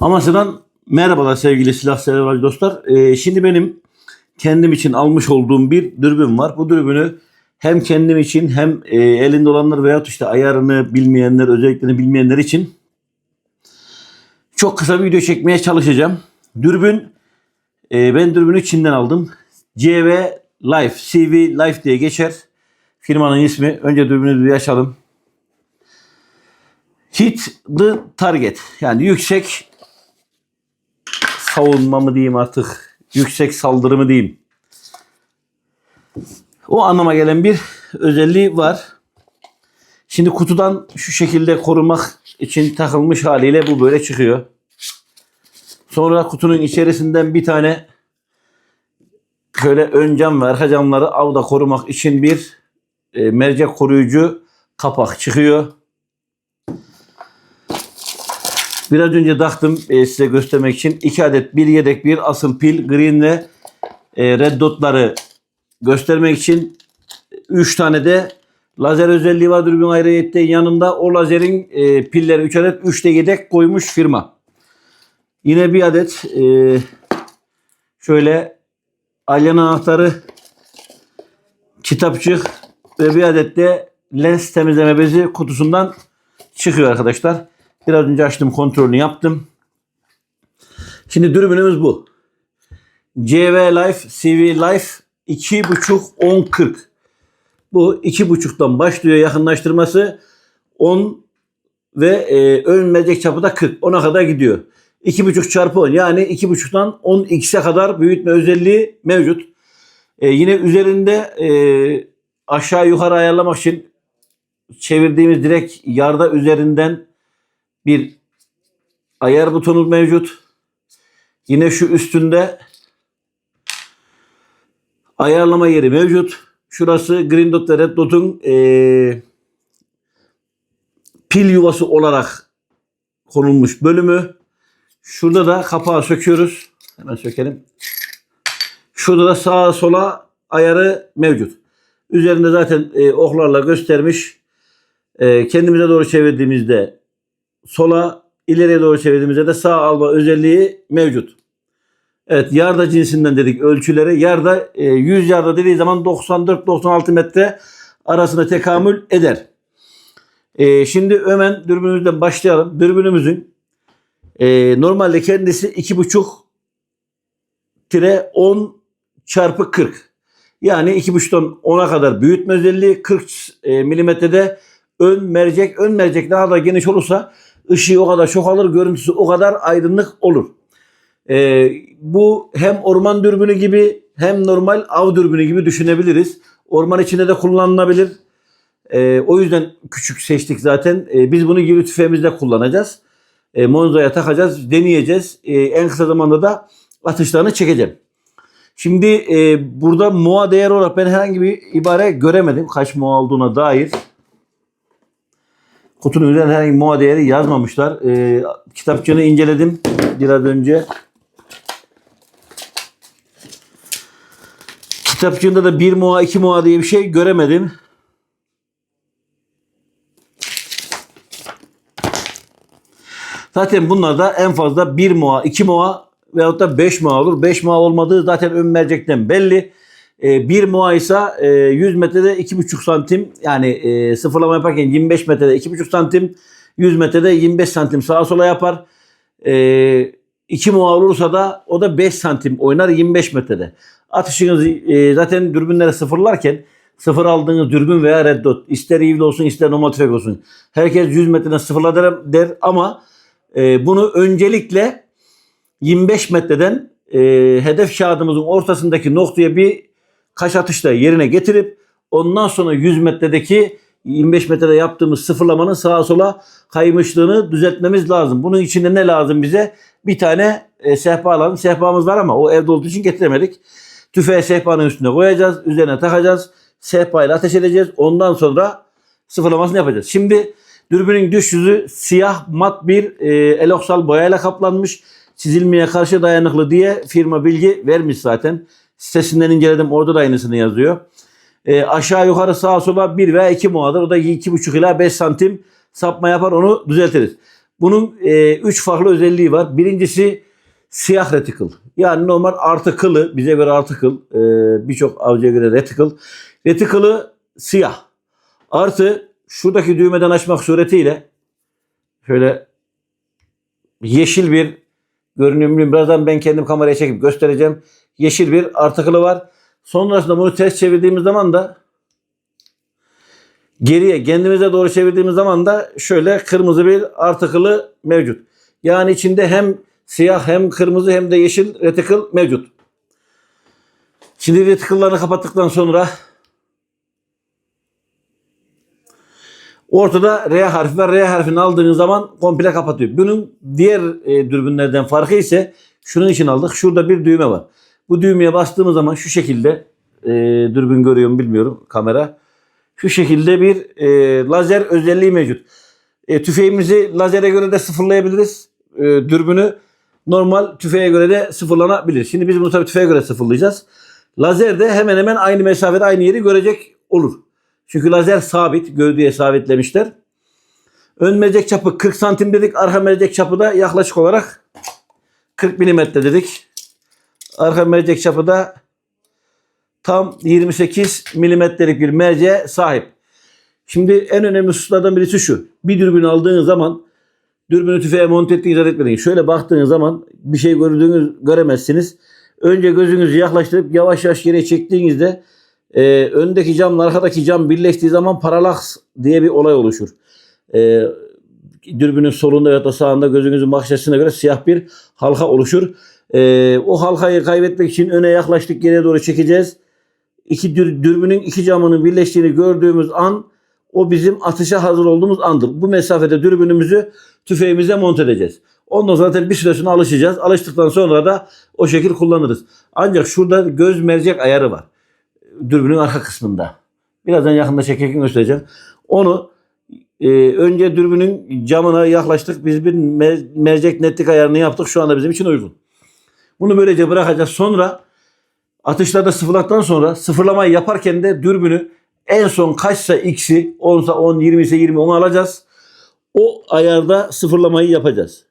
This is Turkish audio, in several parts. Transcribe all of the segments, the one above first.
Amasya'dan merhabalar sevgili silah sever dostlar. Ee, şimdi benim kendim için almış olduğum bir dürbün var. Bu dürbünü hem kendim için hem e, elinde olanlar veyahut işte ayarını bilmeyenler, özelliklerini bilmeyenler için çok kısa bir video çekmeye çalışacağım. Dürbün, e, ben dürbünü Çin'den aldım. CV Life, CV Life diye geçer. Firmanın ismi. Önce dürbünü bir açalım. Hit the target. Yani yüksek savunma mı diyeyim artık. Yüksek saldırı mı diyeyim. O anlama gelen bir özelliği var. Şimdi kutudan şu şekilde korumak için takılmış haliyle bu böyle çıkıyor. Sonra kutunun içerisinden bir tane şöyle ön cam ve arka camları avda korumak için bir e, mercek koruyucu kapak çıkıyor. Biraz önce taktım e, size göstermek için. iki adet bir yedek bir asıl pil green ve e, red dotları göstermek için 3 tane de lazer özelliği var dürbün ayrıyette yanında o lazerin e, pilleri 3 adet 3 de yedek koymuş firma. Yine bir adet e, şöyle alyan anahtarı kitapçık ve bir adet de lens temizleme bezi kutusundan çıkıyor arkadaşlar. Biraz önce açtım kontrolünü yaptım. Şimdi dürbünümüz bu. CV Life CV Life 2.5 10 40. Bu 2.5'tan başlıyor yakınlaştırması 10 ve e, ön mercek çapı da 40. 10'a kadar gidiyor. 2.5 çarpı 10 yani 2.5'tan 10x'e kadar büyütme özelliği mevcut. E, yine üzerinde e, aşağı yukarı ayarlamak için çevirdiğimiz direkt yarda üzerinden bir ayar butonu mevcut. Yine şu üstünde ayarlama yeri mevcut. Şurası Green Dot ve Red Dot'un eee, pil yuvası olarak konulmuş bölümü. Şurada da kapağı söküyoruz. Hemen sökelim. Şurada da sağa sola ayarı mevcut. Üzerinde zaten e, oklarla göstermiş. E, kendimize doğru çevirdiğimizde sola ileriye doğru çevirdiğimizde de sağ alma özelliği mevcut. Evet yarda cinsinden dedik ölçüleri. Yarda e, 100 yarda dediği zaman 94-96 metre arasında tekamül eder. E, şimdi hemen dürbünümüzden başlayalım. Dürbünümüzün e, normalde kendisi 2,5 tire 10 çarpı 40. Yani 2,5'tan 10'a kadar büyütme özelliği 40 e, milimetrede ön mercek. Ön mercek daha da geniş olursa ışığı o kadar çok alır, görüntüsü o kadar aydınlık olur. Ee, bu hem orman dürbünü gibi hem normal av dürbünü gibi düşünebiliriz. Orman içinde de kullanılabilir. Ee, o yüzden küçük seçtik zaten. Ee, biz bunu giri tüfeğimizde kullanacağız. Ee, Monza'ya takacağız, deneyeceğiz. Ee, en kısa zamanda da atışlarını çekeceğim. Şimdi e, burada MOA değeri olarak ben herhangi bir ibare göremedim. Kaç MOA olduğuna dair. Kutunun üzerine herhangi bir değeri yazmamışlar. Ee, kitapçığını inceledim biraz önce. Kitapçığında da 1 MOA 2 MOA diye bir şey göremedim. Zaten bunlarda en fazla 1 MOA, 2 MOA veyahut da 5 MOA olur. 5 MOA olmadığı zaten ön mercekten belli. 1 MOA ise e, 100 metrede 2,5 santim yani e, sıfırlama yaparken 25 metrede 2,5 santim 100 metrede 25 santim sağa sola yapar. E, 2 MOA olursa da o da 5 santim oynar 25 metrede. Atışınızı e, zaten dürbünleri sıfırlarken sıfır aldığınız dürbün veya red dot ister evli olsun ister normal olsun. Herkes 100 metreden sıfırla der, der ama e, bunu öncelikle 25 metreden e, hedef kağıdımızın ortasındaki noktaya bir kaç atışla yerine getirip ondan sonra 100 metredeki 25 metrede yaptığımız sıfırlamanın sağa sola kaymışlığını düzeltmemiz lazım. Bunun içinde ne lazım bize? Bir tane e, sehpa lazım. Sehpamız var ama o evde olduğu için getiremedik. Tüfeği sehpanın üstüne koyacağız. Üzerine takacağız. Sehpayla ateş edeceğiz. Ondan sonra sıfırlamasını yapacağız. Şimdi dürbünün düş yüzü siyah mat bir e, eloksal boyayla kaplanmış. Çizilmeye karşı dayanıklı diye firma bilgi vermiş zaten. Sitesinden inceledim. Orada da aynısını yazıyor. E, aşağı yukarı sağa sola 1 veya 2 muadır. O da 2,5 ila 5 santim sapma yapar onu düzeltiriz. Bunun e, üç farklı özelliği var. Birincisi siyah reticle. Yani normal artı kılı, bize göre artı kıl, e, birçok avcıya göre reticle. Reticle'ı siyah. Artı şuradaki düğmeden açmak suretiyle şöyle yeşil bir görünümlü birazdan ben kendim kameraya çekip göstereceğim. Yeşil bir artıkılı var. Sonrasında bunu ters çevirdiğimiz zaman da geriye kendimize doğru çevirdiğimiz zaman da şöyle kırmızı bir artıkılı mevcut. Yani içinde hem siyah hem kırmızı hem de yeşil reticle mevcut. Şimdi reticle'larını kapattıktan sonra ortada R harfi var. R harfini aldığınız zaman komple kapatıyor. Bunun diğer e, dürbünlerden farkı ise şunun için aldık. Şurada bir düğme var. Bu düğmeye bastığımız zaman şu şekilde e, dürbün görüyor mu bilmiyorum kamera. Şu şekilde bir e, lazer özelliği mevcut. E, tüfeğimizi lazere göre de sıfırlayabiliriz. E, dürbünü normal tüfeğe göre de sıfırlanabilir. Şimdi biz bunu tabii tüfeğe göre sıfırlayacağız. Lazer de hemen hemen aynı mesafede aynı yeri görecek olur. Çünkü lazer sabit. Gövdeye sabitlemişler. Ön mercek çapı 40 santim dedik. Arka mercek çapı da yaklaşık olarak 40 milimetre dedik. Arka mercek çapı da tam 28 milimetrelik bir merceğe sahip. Şimdi en önemli hususlardan birisi şu. Bir dürbün aldığınız zaman dürbünü tüfeğe monte ettiğiniz etmeyin. Şöyle baktığınız zaman bir şey gördüğünüz göremezsiniz. Önce gözünüzü yaklaştırıp yavaş yavaş geriye çektiğinizde e, öndeki camla arkadaki cam birleştiği zaman paralaks diye bir olay oluşur. E, dürbünün solunda ya da sağında gözünüzün bakış açısına göre siyah bir halka oluşur. E, o halkayı kaybetmek için öne yaklaştık geriye doğru çekeceğiz. İki dür, dürbünün iki camının birleştiğini gördüğümüz an o bizim atışa hazır olduğumuz andır. Bu mesafede dürbünümüzü tüfeğimize monte edeceğiz. Ondan sonra zaten bir süre sonra alışacağız. Alıştıktan sonra da o şekil kullanırız. Ancak şurada göz mercek ayarı var. Dürbünün arka kısmında. Birazdan yakında çekerken göstereceğim. Onu e, önce dürbünün camına yaklaştık. Biz bir mer- mercek netlik ayarını yaptık. Şu anda bizim için uygun. Bunu böylece bırakacağız. Sonra atışlarda sıfırladıktan sonra sıfırlamayı yaparken de dürbünü en son kaçsa x'i 10'sa 10, 20 ise 20 onu alacağız. O ayarda sıfırlamayı yapacağız.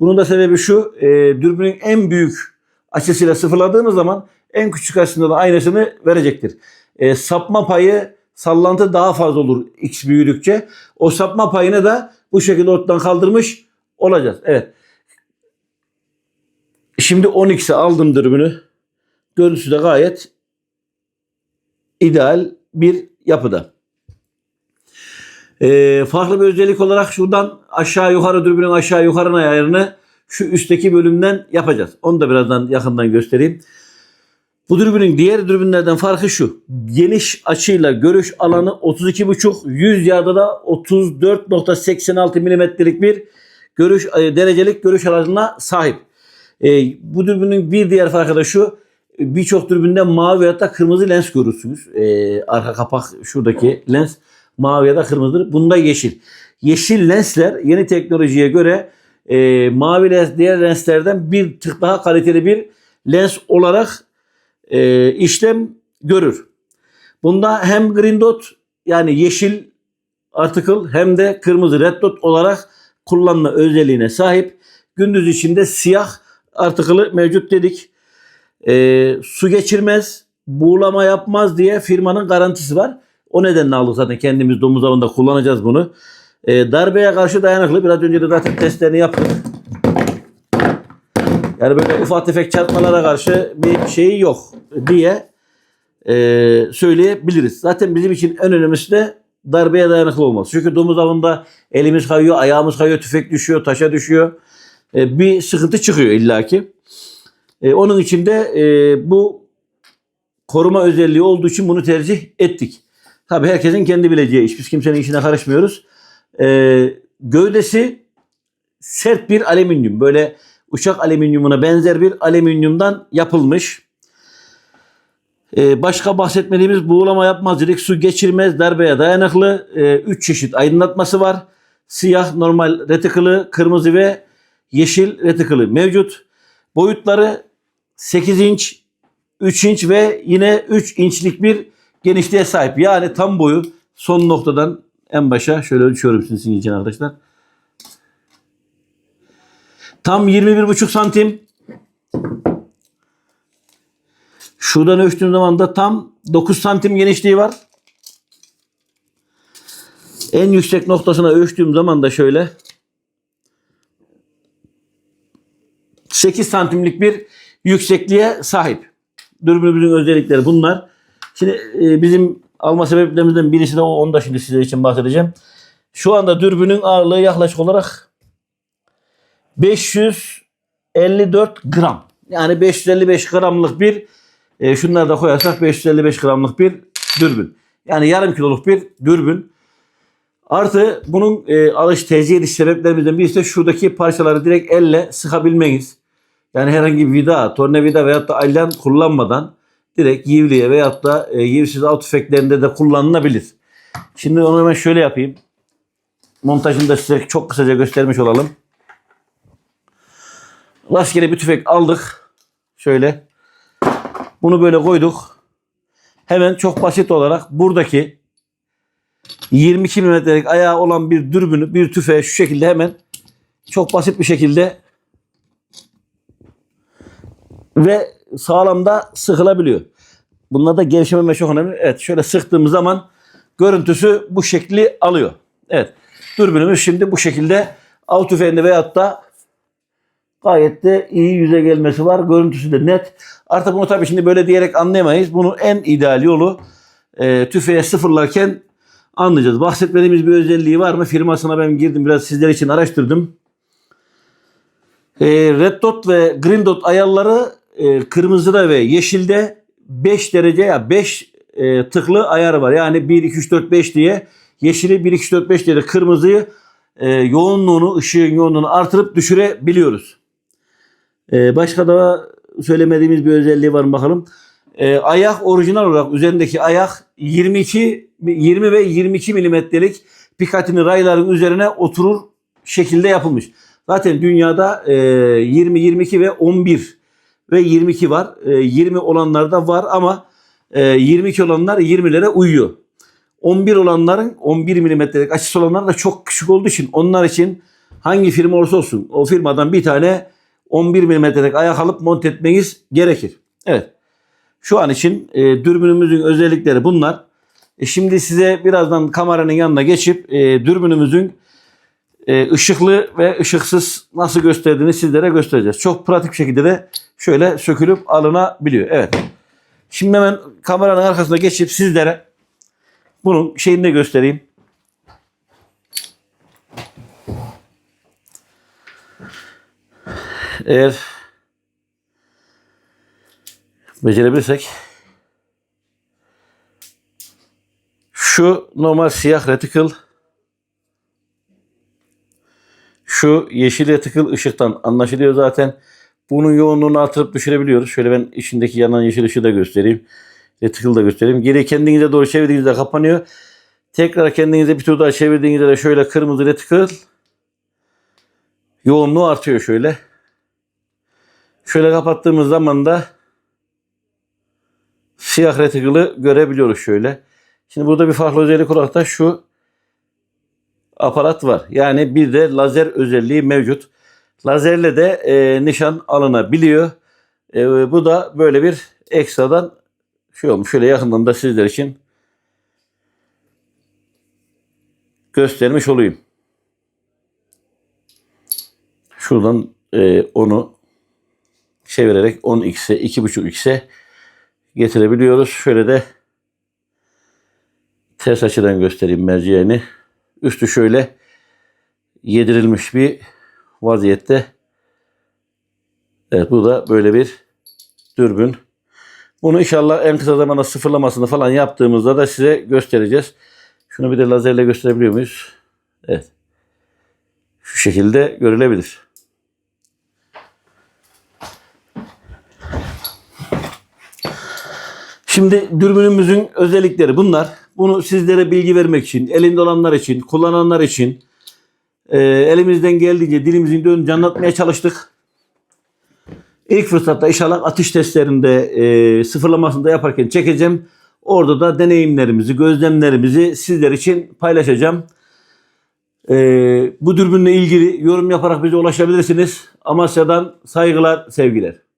Bunun da sebebi şu. E, dürbünün en büyük açısıyla sıfırladığımız zaman en küçük açısında da aynısını verecektir. E, sapma payı sallantı daha fazla olur x büyüdükçe. O sapma payını da bu şekilde ortadan kaldırmış olacağız. Evet. Şimdi 10x'e aldım dürbünü. Görüntüsü de gayet ideal bir yapıda. Ee, farklı bir özellik olarak şuradan aşağı yukarı dürbünün aşağı yukarı ayarını şu üstteki bölümden yapacağız. Onu da birazdan yakından göstereyim. Bu dürbünün diğer dürbünlerden farkı şu. Geniş açıyla görüş alanı 32,5 100 yarda da 34.86 milimetrelik bir görüş e, derecelik görüş alanına sahip. E, bu dürbünün bir diğer farkı da şu. Birçok dürbünde mavi ya da kırmızı lens görürsünüz. E, arka kapak şuradaki lens mavi ya da kırmızıdır. Bunda yeşil. Yeşil lensler yeni teknolojiye göre e, mavi lens diğer lenslerden bir tık daha kaliteli bir lens olarak e, işlem görür. Bunda hem green dot yani yeşil article hem de kırmızı red dot olarak kullanma özelliğine sahip. Gündüz içinde siyah article'ı mevcut dedik. E, su geçirmez, buğulama yapmaz diye firmanın garantisi var. O nedenle aldık zaten kendimiz domuz avında kullanacağız bunu. E, darbeye karşı dayanıklı. Biraz önce de zaten testlerini yaptık. Yani böyle ufak tefek çarpmalara karşı bir şeyi yok diye e, söyleyebiliriz. Zaten bizim için en önemlisi de darbeye dayanıklı olması. Çünkü domuz avında elimiz kayıyor, ayağımız kayıyor, tüfek düşüyor, taşa düşüyor. E, bir sıkıntı çıkıyor illaki. E, onun için de e, bu koruma özelliği olduğu için bunu tercih ettik. Tabii herkesin kendi bileceği iş. Biz kimsenin işine karışmıyoruz. Ee, gövdesi sert bir alüminyum. Böyle uçak alüminyumuna benzer bir alüminyumdan yapılmış. Ee, başka bahsetmediğimiz buğulama yapmaz dedik. Su geçirmez, darbeye dayanıklı. 3 ee, çeşit aydınlatması var. Siyah, normal retikılı, kırmızı ve yeşil retikılı mevcut. Boyutları 8 inç, 3 inç ve yine 3 inçlik bir genişliğe sahip. Yani tam boyu son noktadan en başa şöyle ölçüyorum sizin için arkadaşlar. Tam 21,5 santim. Şuradan ölçtüğüm zaman da tam 9 santim genişliği var. En yüksek noktasına ölçtüğüm zaman da şöyle 8 santimlik bir yüksekliğe sahip. Dürbünümüzün özellikleri bunlar. Şimdi e, bizim alma sebeplerimizden birisi de o. Onu da şimdi size için bahsedeceğim. Şu anda dürbünün ağırlığı yaklaşık olarak 554 gram. Yani 555 gramlık bir e, şunları da koyarsak 555 gramlık bir dürbün. Yani yarım kiloluk bir dürbün. Artı bunun e, alış tercih ediş sebeplerimizden birisi de şuradaki parçaları direkt elle sıkabilmeniz. Yani herhangi bir vida, tornavida veyahut da alyan kullanmadan direkt yivliye veyahut da e, yivsiz av tüfeklerinde de kullanılabilir. Şimdi onu hemen şöyle yapayım. Montajını da size çok kısaca göstermiş olalım. Rastgele bir tüfek aldık. Şöyle. Bunu böyle koyduk. Hemen çok basit olarak buradaki 22 milimetrelik ayağı olan bir dürbünü, bir tüfeği şu şekilde hemen çok basit bir şekilde ve sağlamda sıkılabiliyor. Bunda da gevşememe çok önemli. Evet şöyle sıktığımız zaman görüntüsü bu şekli alıyor. Evet dürbünümüz şimdi bu şekilde av tüfeğinde veyahut da gayet de iyi yüze gelmesi var. Görüntüsü de net. Artık bunu tabii şimdi böyle diyerek anlayamayız. Bunun en ideal yolu e, tüfeğe sıfırlarken anlayacağız. Bahsetmediğimiz bir özelliği var mı? Firmasına ben girdim biraz sizler için araştırdım. E, Red Dot ve Green Dot ayarları e, kırmızıda ve yeşilde 5 derece ya 5 e, tıklı ayar var. Yani 1, 2, 3, 4, 5 diye yeşili 1, 2, 3, 4, 5 diye kırmızıyı e, yoğunluğunu, ışığın yoğunluğunu artırıp düşürebiliyoruz. E, başka da söylemediğimiz bir özelliği var bakalım. E, ayak orijinal olarak üzerindeki ayak 22 20 ve 22 milimetrelik Picatinny rayların üzerine oturur şekilde yapılmış. Zaten dünyada e, 20, 22 ve 11 ve 22 var. E, 20 olanlar da var ama e, 22 olanlar 20'lere uyuyor. 11 olanların 11 milimetrelik açısı olanlar da çok küçük olduğu için onlar için hangi firma olursa olsun o firmadan bir tane 11 milimetrelik ayak alıp monte etmeniz gerekir. Evet. Şu an için e, dürbünümüzün özellikleri bunlar. E, şimdi size birazdan kameranın yanına geçip e, dürbünümüzün e, ışıklı ve ışıksız nasıl gösterdiğini sizlere göstereceğiz. Çok pratik bir şekilde de şöyle sökülüp alınabiliyor. Evet. Şimdi hemen kameranın arkasına geçip sizlere bunun şeyini de göstereyim. Eğer becerebilirsek şu normal siyah reticle şu yeşil reticle ışıktan anlaşılıyor zaten. Bunun yoğunluğunu artırıp düşürebiliyoruz. Şöyle ben içindeki yanan yeşil ışığı da göstereyim. Reticle da göstereyim. Geri kendinize doğru çevirdiğinizde kapanıyor. Tekrar kendinize bir tur daha çevirdiğinizde de şöyle kırmızı reticle yoğunluğu artıyor şöyle. Şöyle kapattığımız zaman da siyah reticle'ı görebiliyoruz şöyle. Şimdi burada bir farklı özellik olarak da şu aparat var. Yani bir de lazer özelliği mevcut. Lazerle de e, nişan alınabiliyor. E, bu da böyle bir ekstradan şey olmuş. Şöyle yakından da sizler için göstermiş olayım. Şuradan e, onu çevirerek 10x'e 2.5x'e getirebiliyoruz. Şöyle de ters açıdan göstereyim merceğini. Üstü şöyle yedirilmiş bir vaziyette. Evet bu da böyle bir dürbün. Bunu inşallah en kısa zamanda sıfırlamasını falan yaptığımızda da size göstereceğiz. Şunu bir de lazerle gösterebiliyor muyuz? Evet. Şu şekilde görülebilir. Şimdi dürbünümüzün özellikleri bunlar. Bunu sizlere bilgi vermek için, elinde olanlar için, kullananlar için e, elimizden geldiğince dilimizin dönünce anlatmaya çalıştık. İlk fırsatta inşallah atış testlerinde e, sıfırlamasında yaparken çekeceğim. Orada da deneyimlerimizi, gözlemlerimizi sizler için paylaşacağım. Ee, bu dürbünle ilgili yorum yaparak bize ulaşabilirsiniz. Amasya'dan saygılar, sevgiler.